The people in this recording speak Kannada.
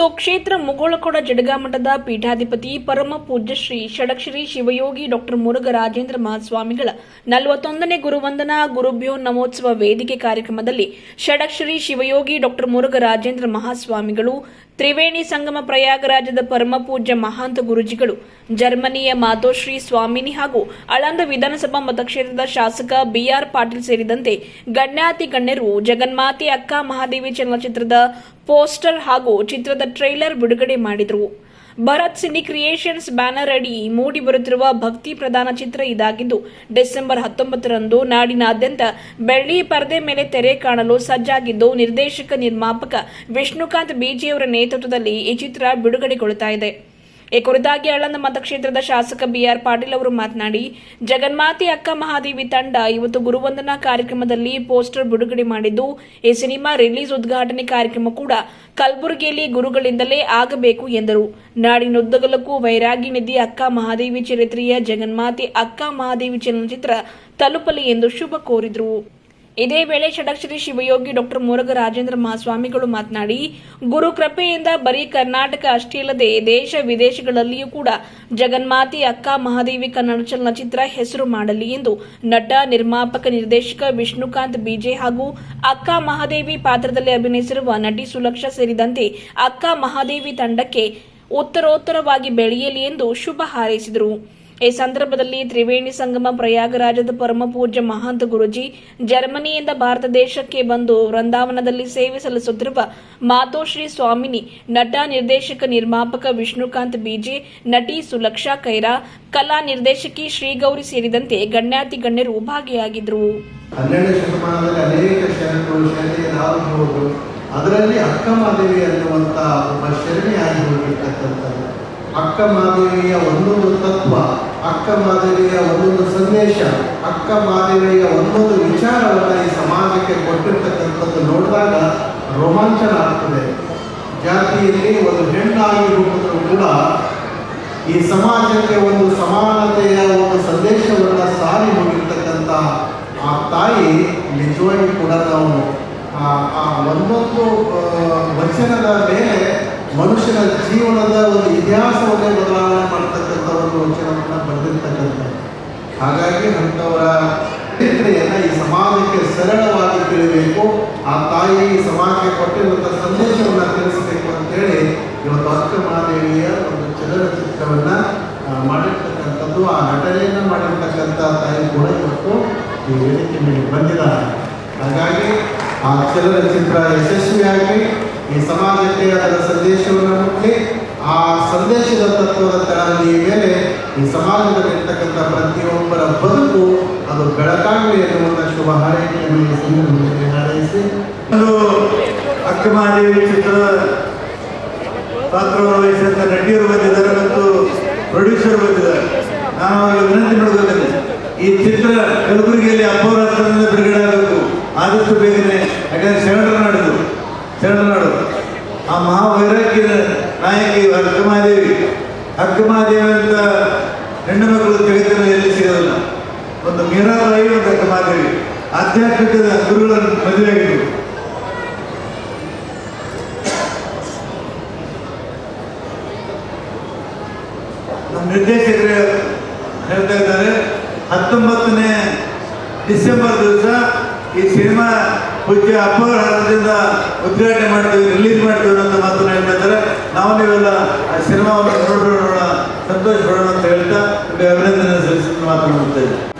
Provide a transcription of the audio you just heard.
ಸುಕ್ಷೇತ್ರ ಮುಗೋಳಕೊಡ ಜಡಗಾಮಠದ ಪೀಠಾಧಿಪತಿ ಪರಮ ಪೂಜ್ಯ ಶ್ರೀ ಷಡಕ್ಷರಿ ಶಿವಯೋಗಿ ಡಾಕ್ಟರ್ ಮುರುಘರಾಜೇಂದ್ರ ಮಹಾಸ್ವಾಮಿಗಳ ನಲವತ್ತೊಂದನೇ ಗುರುವಂದನಾ ಗುರುಭ್ಯೋ ನಮೋತ್ಸವ ವೇದಿಕೆ ಕಾರ್ಯಕ್ರಮದಲ್ಲಿ ಷಡಕ್ಷರಿ ಶಿವಯೋಗಿ ಡಾಕ್ಟರ್ ಮುರುಘರಾಜೇಂದ್ರ ಮಹಾಸ್ವಾಮಿಗಳು, ತ್ರಿವೇಣಿ ಸಂಗಮ ಪ್ರಯಾಗರಾಜದ ಪರಮ ಪೂಜ್ಯ ಮಹಾಂತ ಗುರುಜಿಗಳು, ಜರ್ಮನಿಯ ಮಾತೋಶ್ರೀ ಸ್ವಾಮಿನಿ ಹಾಗೂ ಅಳಂದ ವಿಧಾನಸಭಾ ಮತಕ್ಷೇತ್ರದ ಶಾಸಕ ಬಿಆರ್ ಪಾಟೀಲ್ ಸೇರಿದಂತೆ ಗಣ್ಯಾತಿ ಗಣ್ಯರು ಜಗನ್ಮಾತೆ ಅಕ್ಕ ಮಹಾದೇವಿ ಚಲನಚಿತ್ರದ ಪೋಸ್ಟರ್ ಹಾಗೂ ಚಿತ್ರದ ಟ್ರೈಲರ್ ಬಿಡುಗಡೆ ಮಾಡಿದರು. ಭರತ್ ಸಿನಿ ಕ್ರಿಯೇಷನ್ಸ್ ಬ್ಯಾನರ್ ಅಡಿ ಮೂಡಿ ಬರುತ್ತಿರುವ ಭಕ್ತಿ ಪ್ರಧಾನ ಚಿತ್ರ ಇದಾಗಿದ್ದು, ಡಿಸೆಂಬರ್ ಹತ್ತೊಂಬತ್ತರಂದು ನಾಡಿನಾದ್ಯಂತ ಬೆಳ್ಳಿ ಪರದೆ ಮೇಲೆ ತೆರೆ ಕಾಣಲು ಸಜ್ಜಾಗಿದ್ದು, ನಿರ್ದೇಶಕ ನಿರ್ಮಾಪಕ ವಿಷ್ಣುಕಾಂತ್ ಬಿಜಿಯವರ ನೇತೃತ್ವದಲ್ಲಿ ಈ ಚಿತ್ರ ಬಿಡುಗಡೆಗೊಳ್ಳುತ್ತಾ ಇದೆ. ಈ ಕುರಿತಾಗಿ ಅಳ್ಳಂದ ಮತಕ್ಷೇತ್ರದ ಶಾಸಕ ಬಿಆರ್ ಪಾಟೀಲ್ ಅವರು ಮಾತನಾಡಿ, ಜಗನ್ಮಾತೆ ಅಕ್ಕ ಮಹಾದೇವಿ ತಂಡ ಇವತ್ತು ಗುರುವಂದನಾ ಕಾರ್ಯಕ್ರಮದಲ್ಲಿ ಪೋಸ್ಟರ್ ಬಿಡುಗಡೆ ಮಾಡಿದ್ದು, ಈ ಸಿನಿಮಾ ರಿಲೀಸ್ ಉದ್ಘಾಟನೆ ಕಾರ್ಯಕ್ರಮ ಕೂಡ ಕಲಬುರಗಿಯಲ್ಲಿ ಗುರುಗಳಿಂದಲೇ ಆಗಬೇಕು ಎಂದರು. ನಾಡಿನುದ್ದಗಲಕ್ಕೂ ವೈರಾಗಿ ನಿಧಿ ಅಕ್ಕ ಮಹಾದೇವಿ ಚರಿತ್ರೆಯ ಜಗನ್ಮಾತೆ ಅಕ್ಕ ಮಹಾದೇವಿ ಚಲನಚಿತ್ರ ತಲುಪಲಿ ಎಂದು ಶುಭ ಕೋರಿದರು. ಇದೇ ವೇಳೆ ಷಡಕ್ಷರಿ ಶಿವಯೋಗಿ ಡಾಕ್ಟರ್ ಮುರುಘರಾಜೇಂದ್ರ ಮಹಾಸ್ವಾಮಿಗಳು ಮಾತನಾಡಿ, ಗುರು ಕೃಪೆಯಿಂದ ಬರೀ ಕರ್ನಾಟಕ ಅಷ್ಟೇ ಅಲ್ಲದೆ ದೇಶ ವಿದೇಶಗಳಲ್ಲಿಯೂ ಕೂಡ ಜಗನ್ಮಾತೆ ಅಕ್ಕ ಮಹಾದೇವಿ ಕನ್ನಡ ಚಲನಚಿತ್ರ ಹೆಸರು ಮಾಡಲಿ ಎಂದು ನಟ, ನಿರ್ಮಾಪಕ, ನಿರ್ದೇಶಕ ವಿಷ್ಣುಕಾಂತ್ ಬಿಜೆ ಹಾಗೂ ಅಕ್ಕ ಮಹಾದೇವಿ ಪಾತ್ರದಲ್ಲಿ ಅಭಿನಯಿಸಿರುವ ನಟಿ ಸುಲಕ್ಷ ಸೇರಿದಂತೆ ಅಕ್ಕ ಮಹಾದೇವಿ ತಂಡಕ್ಕೆ ಉತ್ತರೋತ್ತರವಾಗಿ ಬೆಳೆಯಲಿ ಎಂದು ಶುಭ ಹಾರೈಸಿದರು. ಈ ಸಂದರ್ಭದಲ್ಲಿ ತ್ರಿವೇಣಿ ಸಂಗಮ ಪ್ರಯಾಗರಾಜದ ಪರಮ ಪೂಜ್ಯ ಮಹಾಂತ ಗುರುಜಿ ಜರ್ಮನಿಯಿಂದ ಭಾರತ ದೇಶಕ್ಕೆ ಬಂದು ವೃಂದಾವನದಲ್ಲಿ ಸೇವೆ ಸಲ್ಲಿಸುತ್ತಿರುವ ಮಾತೋಶ್ರೀ ಸ್ವಾಮಿನಿ ನಟ ನಿರ್ದೇಶಕ ನಿರ್ಮಾಪಕ ವಿಷ್ಣುಕಾಂತ್ ಬಿಜೆ, ನಟಿ ಸುಲಕ್ಷಾ ಕೈರಾ, ಕಲಾ ನಿರ್ದೇಶಕಿ ಶ್ರೀಗೌರಿ ಸೇರಿದಂತೆ ಗಣ್ಯಾತಿ ಗಣ್ಯರು ಭಾಗಿಯಾಗಿದ್ದರು ಅದರಲ್ಲಿ ಅಕ್ಕ ಮಾದೇವಿ ಅನ್ನುವಂತಹ ಒಬ್ಬ ಶರಣೆಯಾಗಿ ಹೋಗಿರ್ತಕ್ಕಂಥದ್ದು. ಅಕ್ಕ ಮಾದೇವಿಯ ಒಂದೊಂದು ತತ್ವ ಅಕ್ಕ ಮಾದರಿಯ ಒಂದೊಂದು ಸಂದೇಶ, ಅಕ್ಕ ಮಾದರಿಯ ಒಂದೊಂದು ವಿಚಾರವನ್ನು ಈ ಸಮಾಜಕ್ಕೆ ಕೊಟ್ಟಿರ್ತಕ್ಕಂಥದ್ದು ನೋಡಿದಾಗ ರೋಮಾಂಚನ ಆಗ್ತದೆ. ಜಾತಿಯಲ್ಲಿ ಒಂದು ಹೆಣ್ಣಾಗಿ ಕೂಡ ಈ ಸಮಾಜಕ್ಕೆ ಒಂದು ಸಮಾನತೆಯ ಒಂದು ಸಂದೇಶವನ್ನು ಸಾರಿ ಹೋಗಿರ್ತಕ್ಕಂಥ ಆ ತಾಯಿ ನಿಜವಾಗಿ ಕೂಡ ನಾವು ಆ ಆ ಒಂದೊಂದು ಆ, ವಚನದ ಮೇಲೆ ಮನುಷ್ಯನ ಜೀವನದ ಒಂದು ಇತಿಹಾಸವನ್ನೇ ಬದಲಾವಣೆ ಮಾಡ್ತಕ್ಕಂಥ ಒಂದು ವಚನವನ್ನು ಬರೆದಿರ್ತಕ್ಕಂಥ. ಹಾಗಾಗಿ ಅಂಥವರ ಚರಿತ್ರೆಯನ್ನು ಈ ಸಮಾಜಕ್ಕೆ ಸರಳವಾಗಿ ತಿಳಿಬೇಕು. ಆ ತಾಯಿ ಸಮಾಜಕ್ಕೆ ಕೊಟ್ಟಿರುವಂಥ ಸಂದೇಶವನ್ನು ತಿಳಿಸಬೇಕು ಅಂತೇಳಿ ಇವತ್ತು ಅಕ್ಕ ಮಹಾದೇವಿಯ ಒಂದು ಚಲನಚಿತ್ರವನ್ನು ಮಾಡಿರ್ತಕ್ಕಂಥದ್ದು, ಆ ನಟನೆಯನ್ನು ಮಾಡಿರ್ತಕ್ಕಂಥ ತಾಯಿ ಕೂಡ ಇವತ್ತು ಈ ವೇದಿಕೆ ಮೇಲೆ ಬಂದಿದ್ದಾರೆ. ಹಾಗಾಗಿ ಆ ಚಲನಚಿತ್ರ ಯಶಸ್ವಿಯಾಗಿ ಈ ಸಮಾಜಕ್ಕೆ ಅದರ ಸಂದೇಶವನ್ನು ಮುಟ್ಟಿ ಆ ಸಂದೇಶದ ತತ್ವದ ತಳಹದಿಯ ಮೇಲೆ ಈ ಸಮಾಜದಲ್ಲಿರ್ತಕ್ಕಂಥ ಪ್ರತಿಯೊಬ್ಬರ ಬದುಕು ಅದು ಬೆಳಕಾಗಲಿ ಎನ್ನುವಂಥ ಶುಭ ಹಾರೈಕೆಯನ್ನು ಹಾರೈಸಿ. ಚಿತ್ರದ ಪಾತ್ರವನ್ನು ವಹಿಸಿದಂಥ ನಟಿಯರು ಬಂದಿದ್ದಾರೆ ಮತ್ತು ಪ್ರೊಡ್ಯೂಸರ್ ಬಂದಿದ್ದಾರೆ. ನಾನು ವಿನಂತಿ ಮಾಡೋದಿಲ್ಲ ಈ ಚಿತ್ರ ಕಲಬುರಗಿಯಲ್ಲಿ ಅಪೋರಾತ್ರದಿಂದ ಬಿಡುಗಡೆ ಆಗಬೇಕು. ಆದಷ್ಟು ಬೇಗನೆ ಯಾಕಂದ್ರೆ ಶರಣರು ನಾಡಿದು ಶರಣರ ನಾಡು. ಆ ಮಹಾವೈರಾಗ್ಯದ ನಾಯಕಿ ಅಕ್ಕಮಹಾದೇವಿ ಅಕ್ಕಮಹಾದೇವಿ ಅಂತ ಹೆಣ್ಣು ಮಕ್ಕಳು ಜಗತ್ತಿನ ಎಲ್ಲಿ ಸಿಗೋದಿಲ್ಲ. ಒಂದು ಮೀರಾಬಾಯಿ ಒಂದು ಅಕ್ಕಮಹಾದೇವಿ ಆಧ್ಯಾತ್ಮಿಕದ ಗುರುಗಳನ್ನು ಮದುವೆಯಾಗಿದ್ದರು ನಮ್ಮ ನಿರ್ದೇಶಕರು ಹೇಳ್ತಾ ಇದ್ದಾರೆ, ಹತ್ತೊಂಬತ್ತನೇ ಡಿಸೆಂಬರ್ ದಿವಸ ಈ ಸಿನಿಮಾ ಪೂಜ್ಯ ಅಪರಾಧದಿಂದ ಉದ್ಘಾಟನೆ ಮಾಡ್ತೀವಿ ರಿಲೀಸ್ ಮಾಡ್ತೀವಿ ಅಂತ ಮಾತನ್ನು ಹೇಳ್ತಾರೆ ನಾವು ನೀವೆಲ್ಲ ಸಿನಿಮಾವನ್ನು ನೋಡೋಣ ಸಂತೋಷ ಪಡೋಣ ಅಂತ ಹೇಳ್ತಾ ಅಭಿನಂದನೆ ಸಲ್ಲಿಸಿ ಮಾತನಾಡ್ತಾ ಇದ್ದೀವಿ